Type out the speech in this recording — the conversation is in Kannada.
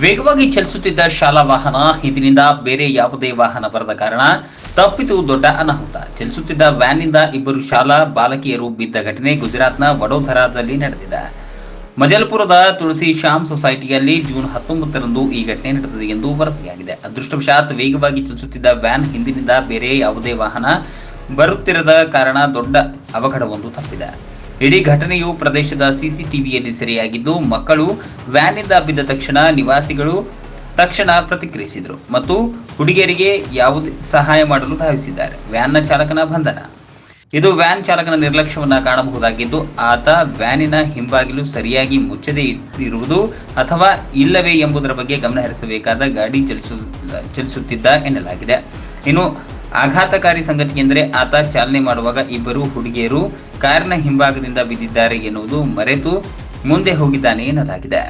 ವೇಗವಾಗಿ ಚಲಿಸುತ್ತಿದ್ದ ಶಾಲಾ ವಾಹನ, ಇದರಿಂದ ಬೇರೆ ಯಾವುದೇ ವಾಹನ ಬರದ ಕಾರಣ ತಪ್ಪಿತು ದೊಡ್ಡ ಅನಾಹುತ. ಚಲಿಸುತ್ತಿದ್ದ ವ್ಯಾನ್ನಿಂದ ಇಬ್ಬರು ಶಾಲಾ ಬಾಲಕಿಯರು ಬಿದ್ದ ಘಟನೆ ಗುಜರಾತ್ನ ವಡೋದರಾದಲ್ಲಿ ನಡೆದಿದೆ. ಮಜಲ್ಪುರದ ತುಳಸಿ ಶ್ಯಾಮ್ ಸೊಸೈಟಿಯಲ್ಲಿ ಜೂನ್ ಹತ್ತೊಂಬತ್ತರಂದು ಈ ಘಟನೆ ನಡೆದಿದೆ ಎಂದು ವರದಿಯಾಗಿದೆ. ಅದೃಷ್ಟವಶಾತ್ ವೇಗವಾಗಿ ಚಲಿಸುತ್ತಿದ್ದ ವ್ಯಾನ್ ಹಿಂದಿನಿಂದ ಬೇರೆ ಯಾವುದೇ ವಾಹನ ಬರುತ್ತಿರದ ಕಾರಣ ದೊಡ್ಡ ಅವಘಡವೊಂದು ತಪ್ಪಿದೆ. ಇಡೀ ಘಟನೆಯು ಪ್ರದೇಶದ ಸಿಸಿಟಿವಿಯಲ್ಲಿ ಸೆರೆಯಾಗಿದ್ದು, ಮಕ್ಕಳು ವ್ಯಾನ್ನಿಂದ ಬಿದ್ದ ತಕ್ಷಣ ನಿವಾಸಿಗಳು ತಕ್ಷಣ ಪ್ರತಿಕ್ರಿಯಿಸಿದರು ಮತ್ತು ಹುಡುಗಿಯರಿಗೆ ಯಾವುದೇ ಸಹಾಯ ಮಾಡಲು ಧಾವಿಸಿದ್ದಾರೆ. ವ್ಯಾನ್ನ ಚಾಲಕನ ಬಂಧನ. ಇದು ವ್ಯಾನ್ ಚಾಲಕನ ನಿರ್ಲಕ್ಷ್ಯವನ್ನು ಕಾಣಬಹುದಾಗಿದ್ದು, ಆತ ವ್ಯಾನಿನ ಹಿಂಬಾಗಿಲು ಸರಿಯಾಗಿ ಮುಚ್ಚದೇ ಇರುವುದು ಅಥವಾ ಇಲ್ಲವೇ ಎಂಬುದರ ಬಗ್ಗೆ ಗಮನ ಹರಿಸಬೇಕಾದ ಗಾಡಿ ಚಲಿಸು, ಚಲಿಸುತ್ತಿದ್ದ ಎನ್ನಲಾಗಿದೆ. ಇನ್ನು ಆಘಾತಕಾರಿ ಸಂಗತಿ ಎಂದರೆ ಆತ ಚಾಲನೆ ಮಾಡುವಾಗ ಇಬ್ಬರು ಹುಡುಗಿಯರು ಕಾರಿನ ಹಿಂಭಾಗದಿಂದ ಬಿದ್ದಿದ್ದಾರೆ ಎನ್ನುವುದು ಮರೆತು ಮುಂದೆ ಹೋಗಿದ್ದಾನೆ ಎನ್ನಲಾಗಿದೆ.